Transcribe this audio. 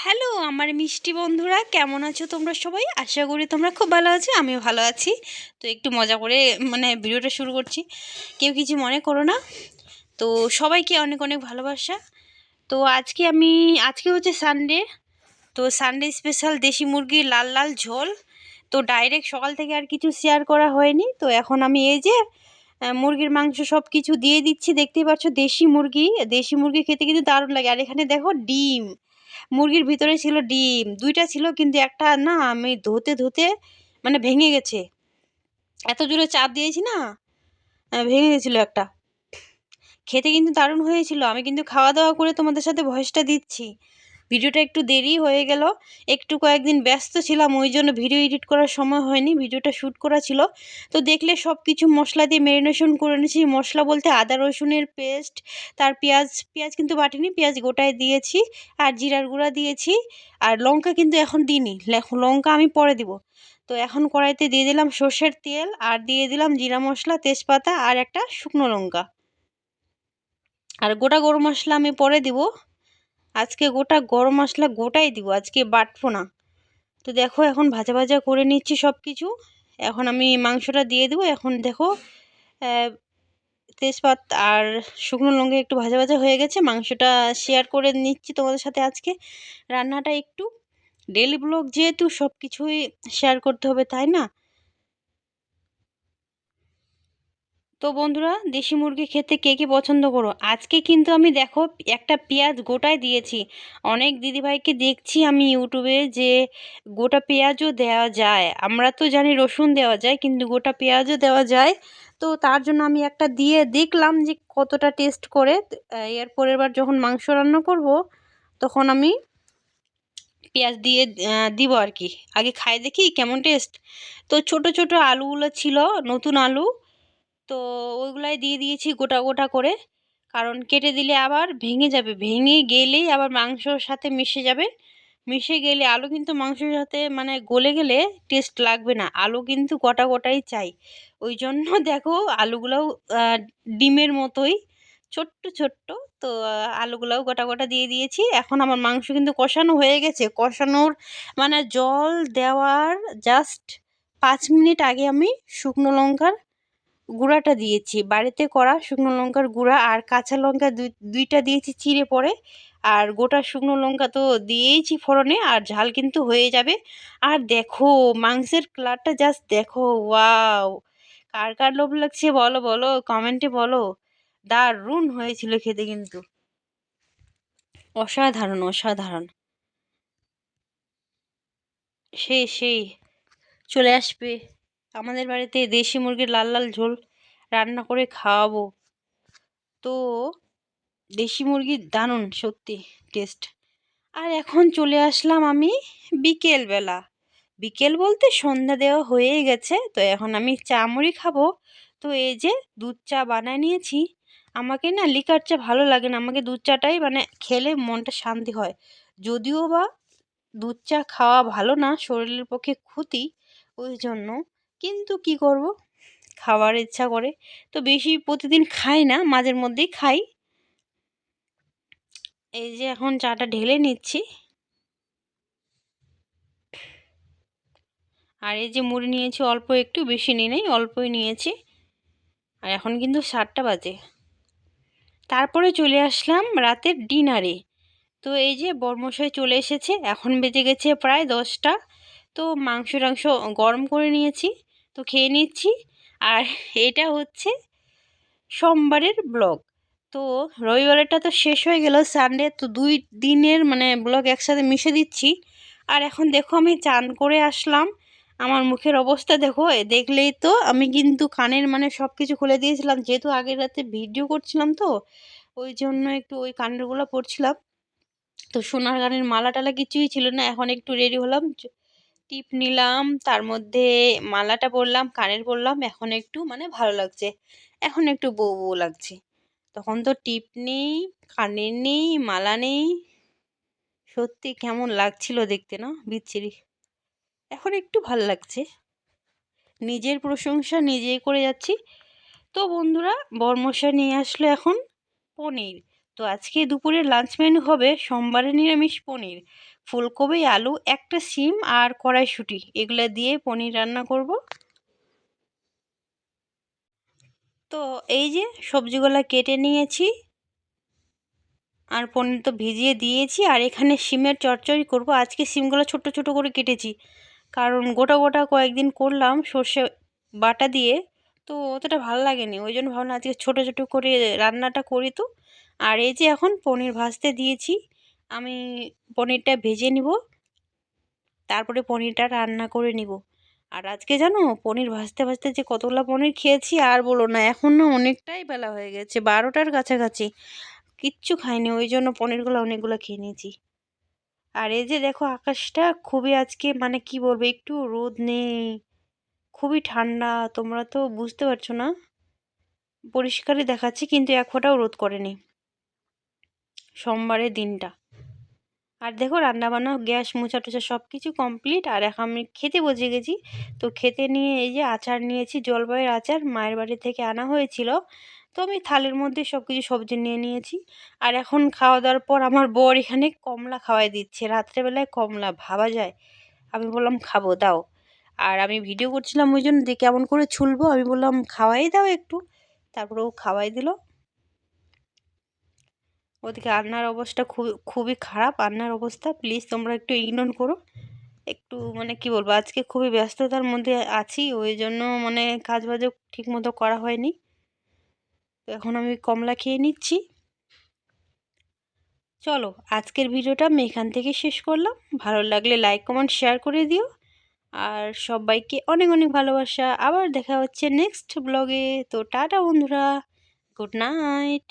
Hello, আমার মিষ্টি বন্ধুরা, কেমন আছো তোমরা সবাই? আশা করি তোমরা খুব ভালো আছো, আমিও ভালো আছি। তো একটু মজা করে মানে ভিডিওটা শুরু করছি। কেউ কিছু মনে করো না। তো সবাইকে অনেক অনেক ভালোবাসা। তো আজকে আমি, আজকে হচ্ছে সানডে তো সানডে স্পেশাল দেশি মুরগির লাল লাল ঝোল। তো ডাইরেক্ট সকাল থেকে আর কিছু শেয়ার করা হয়নি। তো এখন আমি এই যে মুরগির মাংস সব কিছু দিয়ে দিচ্ছি। দেখতেই পাচ্ছ, দেশি মুরগি দেশি মুরগি খেতে কিন্তু দারুণ লাগে। আর এখানে দেখো ডিম। মুরগির ভিতরে ছিল ডিম, দুইটা ছিল কিন্তু একটা না আমি ধুতে ধুতে মানে ভেঙে গেছে। এত জোরে চাপ দিয়েছি না ভেঙে গেছিল একটা। খেতে কিন্তু দারুণ হয়েছিল। আমি কিন্তু খাওয়া দাওয়া করে তোমাদের সাথে ভয়েসটা দিচ্ছি। ভিডিওটা একটু দেরি হয়ে গেল। একটু কয়েকদিন ব্যস্ত ছিলাম, ওই জন্য ভিডিও এডিট করার সময় হয়নি, ভিডিওটা শ্যুট করা ছিল। তো দেখলে সব কিছু মশলা দিয়ে ম্যারিনেশন করে নিয়েছি। মশলা বলতে আদা, রসুনের পেস্ট তার পেঁয়াজ পেঁয়াজ কিন্তু বাটিনি, পেঁয়াজ গোটায় দিয়েছি আর জিরার গুঁড়া দিয়েছি। আর লঙ্কা কিন্তু এখন দিইনি লঙ্কা আমি পরে দিব। তো এখন কড়াইতে দিয়ে দিলাম সর্ষের তেল আর দিয়ে দিলাম জিরা মশলা, তেজপাতা আর একটা শুকনো লঙ্কা। আর গোটা গরম মশলা আমি পরে দিব। আজকে গোটা গরম মশলা গোটাই দিব, আজকে বাটবো না। তো দেখো এখন ভাজা ভাজা করে নিচ্ছি সব কিছু এখন আমি মাংসটা দিয়ে দেবো, এখন দেখো তেজপাত আর শুকনো লঙ্কা একটু ভাজা ভাজা হয়ে গেছে। মাংসটা শেয়ার করে নিচ্ছি তোমাদের সাথে আজকে। রান্নাটা একটু ডেলি ব্লগ যেহেতু সব কিছুই শেয়ার করতে হবে, তাই না? তো বন্ধুরা, দেশি মুরগি খেতে কে কে পছন্দ করো? আজকে কিন্তু আমি দেখো, একটা পেঁয়াজ গোটায় দিয়েছি। অনেক দিদিভাইকে দেখছি আমি ইউটিউবে যে গোটা পেঁয়াজও দেওয়া যায়। আমরা তো জানি রসুন দেওয়া যায়, কিন্তু গোটা পেঁয়াজও দেওয়া যায়। তো তার জন্য আমি একটা দিয়ে দেখলাম যে কতটা টেস্ট করে। এর বার যখন মাংস রান্না করব, তখন আমি পেঁয়াজ দিয়ে দিব আর কি। আগে খাই দেখি কেমন টেস্ট। তো ছোট ছোট আলুগুলো ছিল, নতুন আলু। তো ওইগুলাই দিয়ে দিয়েছি গোটা গোটা করে। কারণ কেটে দিলে আবার ভেঙে যাবে। ভেঙে গেলেই আবার মাংসর সাথে মিশে যাবে। মিশে গেলে আলু কিন্তু মাংসের সাথে মানে গলে গেলে টেস্ট লাগবে না। আলু কিন্তু গোটা গোটাই চাই। ওই জন্য দেখো আলুগুলোও ডিমের মতোই। ছোট্ট ছোট্ট। তো আলুগুলোও গোটা গোটা দিয়ে দিয়েছি। এখন আমার মাংস কিন্তু কষানো হয়ে গেছে। কষানোর মানে জল দেওয়ার জাস্ট পাঁচ মিনিট আগে আমি শুকনো লঙ্কার গুঁড়াটা দিয়েছি। বাড়িতে করা শুকনো লঙ্কার গুঁড়া আর কাঁচা লঙ্কা দুই দুইটা দিয়েছি চিড়ে পরে। আর গোটা শুকনো লঙ্কা তো দিয়েইছি ফোড়নে আর ঝাল কিন্তু হয়ে যাবে। আর দেখো, মাংসের কালারটা জাস্ট দেখো, ওয়াও! কার কার লোভ লাগছে বলো বলো কমেন্টে বলো। দারুণ হয়েছিল খেতে কিন্তু। অসাধারণ অসাধারণ। সেই সেই। চলে আসবে। আমাদের বাড়িতে দেশি মুরগির লাল লাল ঝোল রান্না করে খাওয়াবো। তো দেশি মুরগির দারুণ, সত্যি টেস্ট আর এখন চলে আসলাম আমি বিকেলবেলা। বিকেল বলতে সন্ধ্যা দেওয়া হয়ে গেছে, তো এখন আমি চা মুড়ি খাব। তো এই যে দুধ চা বানায় নিয়েছি, আমাকে না লিকার চা ভালো লাগে না, আমাকে দুধ চাটাই মানে খেলে মনটা শান্তি হয়। যদিও বা দুধ চা খাওয়া ভালো না, শরীরের পক্ষে ক্ষতি, ওই জন্য কিন্তু কি করব? খাওয়ার ইচ্ছা করে। তো বেশি প্রতিদিন খাই না, মাঝের মধ্যেই খাই। এই যে এখন চাটা ঢেলে নিচ্ছি। আর এই যে মুড়ি নিয়েছি, অল্প একটু বেশি নিই নাই, অল্পই নিয়েছি। আর এখন কিন্তু সাতটা বাজে। তারপরে চলে আসলাম রাতের ডিনারে। তো এই যে বর্মশাই চলে এসেছে, এখন বেজে গেছে প্রায় দশটা। তো মাংস টাংস গরম করে নিয়েছি। তো খেয়ে নিচ্ছি। আর এটা হচ্ছে সোমবারের ব্লগ। তো রবিবারেরটা তো শেষ হয়ে গেল সানডে তো দুই দিনের মানে ব্লগ একসাথে মিশে দিচ্ছি। আর এখন দেখো আমি চান করে আসলাম। আমার মুখের অবস্থা দেখো দেখলেই তো আমি কিন্তু কানের মানে সব কিছু খুলে দিয়েছিলাম। যেহেতু আগের রাতে ভিডিও করছিলাম তো, ওই জন্য একটু ওই কানেরগুলো পরছিলাম। তো সোনার গানের মালা টালা কিছুই ছিল না, এখন একটু রেডি হলাম। টিপ নিলাম, তার মধ্যে মালাটা পরলাম, কানের পরলাম, এখন একটু মানে ভালো লাগছে। এখন একটু বউ বউ লাগছে। তখন তো টিপ নেই, কানের নেই, মালা নেই। সত্যি কেমন লাগছিল দেখতে না, বিচ্ছিরি। এখন একটু ভালো লাগছে। নিজের প্রশংসা নিজেই করে যাচ্ছি। তো বন্ধুরা, বর্মশা নিয়ে আসলো এখন পনির। তো আজকে দুপুরের লাঞ্চ মেনু হবে সোমবারে নিরামিষ পনির। ফুলকপি, আলু, একটা সিম আর কড়াইশুঁটি। এগুলো দিয়ে পনির রান্না করব। তো এই যে সবজিগুলো কেটে নিয়েছি। আর পনির তো ভিজিয়ে দিয়েছি। আর এখানে সিমের চচ্চড়ি করব। আজকে সিমগুলো ছোট ছোট করে কেটেছি। কারণ গোটা গোটা কয়েকদিন করলাম সর্ষে বাটা দিয়ে। তো অতটা ভালো লাগেনি। ওই জন্য ভাবলাম আজকে ছোটো ছোটো করে রান্নাটা করি তো। আর এই যে এখন পনির ভাজতে দিয়েছি। আমি পনিরটা ভেজে নিব, তারপরে পনিরটা রান্না করে নিব। আর আজকে জানো, পনির ভাজতে ভাজতে যে কতগুলো পনির খেয়েছি আর বলো না, এখন না অনেকটাই বেলা হয়ে গেছে, বারোটার কাছাকাছি। কিচ্ছু খাইনি, ওই জন্য পনিরগুলো অনেকগুলো খেয়ে নিয়েছি। আর এই যে দেখো আকাশটা, খুবই আজকে মানে কি বলব, একটু রোদ নেই, খুবই ঠান্ডা, তোমরা তো বুঝতে পারছ না। পরিষ্কারই দেখাচ্ছি, কিন্তু এক ফোঁটাও রোদ করেনি। সোমবারের দিনটা। আর দেখো রান্নাবান্না, গ্যাস মোছা টোছা সব কিছু কমপ্লিট আর এখন আমি খেতে বসে গেছি। তো খেতে নিয়ে এই যে আচার নিয়েছি, জলপাইয়ের আচার মায়ের বাড়ি থেকে আনা হয়েছিল। তো আমি থালের মধ্যে সব কিছু সবজি নিয়ে নিয়েছি। আর এখন খাওয়া দাওয়ার পর আমার বর এখানে কমলা খাওয়াই দিচ্ছে। রাত্রেবেলায় কমলা, ভাবা যায়। আমি বললাম, খাব, দাও। আর আমি ভিডিও করছিলাম ওই জন্য দিয়ে কেমন করে ছুলবো, আমি বললাম, খাওয়াই দাও একটু। তারপরে ও খাওয়াই দিল। ওদিকে রান্নার অবস্থা খুবই খুবই খারাপ। রান্নার অবস্থা প্লিজ তোমরা একটু ইগনোর করো। একটু মানে কি বলব, আজকে খুবই ব্যস্ততার মধ্যে আছি, ওই জন্য মানে কাজ বাজও ঠিক মতো করা হয়নি। এখন আমি কমলা খেয়ে নিচ্ছি। চলো, আজকের ভিডিওটা আমি এখান থেকে শেষ করলাম। ভালো লাগলে লাইক কমেন্ট শেয়ার করে দিও। আর সবাইকে অনেক অনেক ভালোবাসা। আবার দেখা হচ্ছে নেক্সট ব্লগে তো টাটা বন্ধুরা গুড নাইট